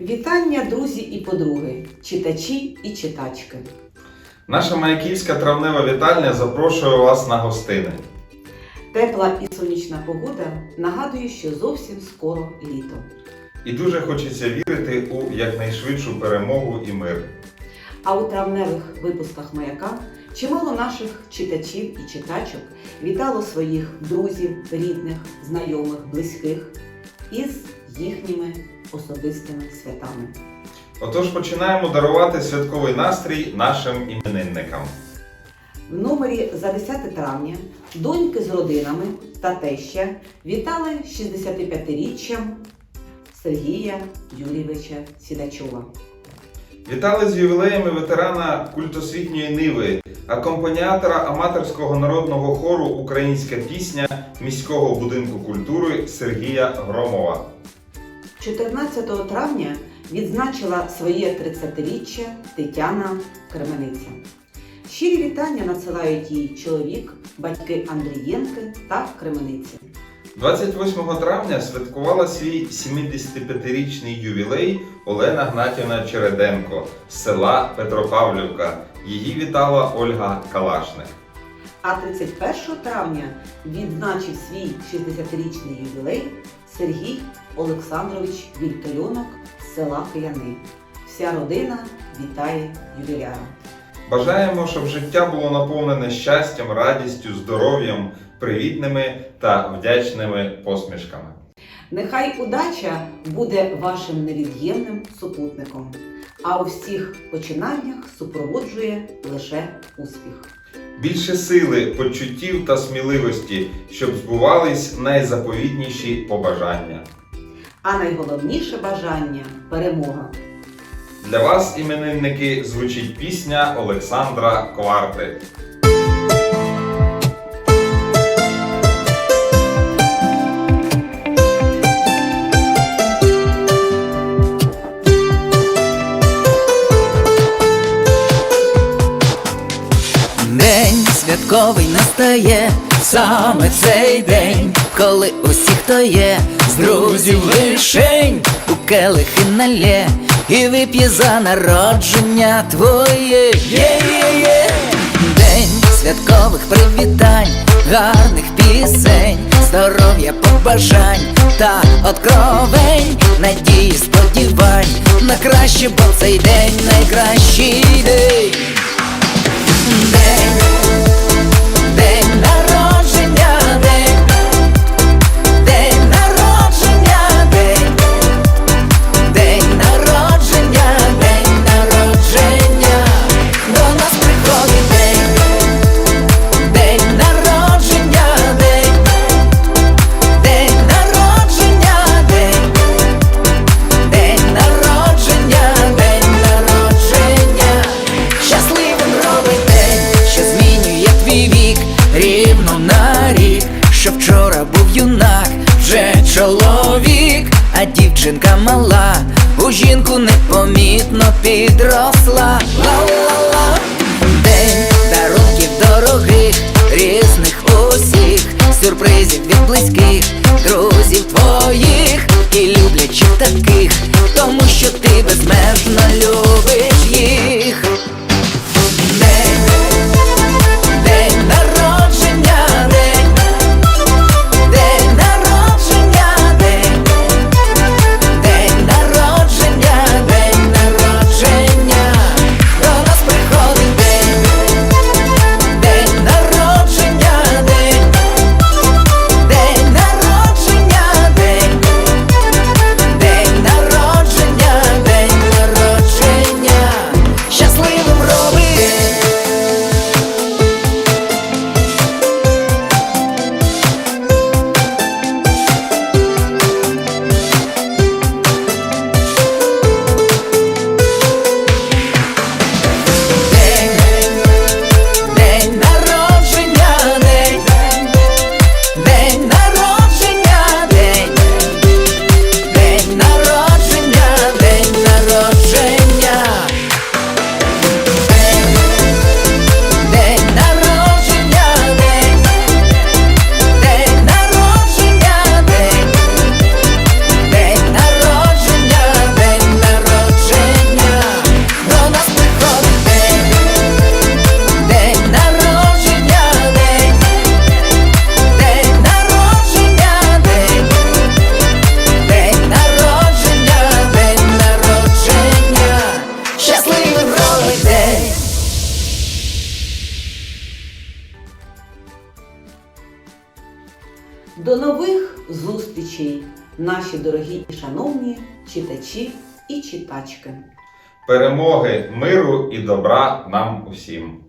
Вітання, друзі і подруги, читачі і читачки. Наша Маяківська травнева вітальня запрошує вас на гостини. Тепла і сонячна погода нагадує, що зовсім скоро літо. І дуже хочеться вірити у якнайшвидшу перемогу і мир. А у травневих випусках маяка чимало наших читачів і читачок вітало своїх друзів, рідних, знайомих, близьких із їхніми особистими святами. Отож починаємо дарувати святковий настрій нашим іменинникам. В номері за 10 травня доньки з родинами та теща вітали 65-річчям Сергія Юрійовича Сідачова. Вітали з ювілеями ветерана культосвітньої ниви, акомпаніатора аматорського народного хору Українська пісня міського будинку культури Сергія Громова. 14 травня відзначила своє 30-річчя Тетяна Кремениця. Щирі вітання надсилають їй чоловік, батьки Андрієнки та Кремениці. 28 травня святкувала свій 75-річний ювілей Олена Гнатівна Череденко з села Петропавлівка. Її вітала Ольга Калашник. А 31 травня відзначив свій 60-річний ювілей Сергій Олександрович Вільтольонок з села Кияни. Вся родина вітає ювіляра. Бажаємо, щоб життя було наповнене щастям, радістю, здоров'ям, привітними та вдячними посмішками. Нехай удача буде вашим невід'ємним супутником, а у всіх починаннях супроводжує лише успіх. Більше сили, почуттів та сміливості, щоб збувались найзаповітніші побажання. А найголовніше бажання перемога. Для вас, іменинники, звучить пісня Олександра Кварти. Святковий настає, саме цей день, коли усі, хто є, з друзів лишень у келихи налє і вип'є за народження твоє. Є-є-є. День святкових привітань, гарних пісень, здоров'я побажань та откровень, надії, сподівань на краще, бо цей день найкращий. День, а дівчинка мала, у жінку непомітно підросла. Ла-ла-ла День дарунків дорогих, різних усіх, сюрпризів від близьких, друзів твоїх і люблячих таких, тому що ти безмежно любиш день. До нових зустрічей, наші дорогі і шановні читачі і читачки. Перемоги, миру і добра нам усім.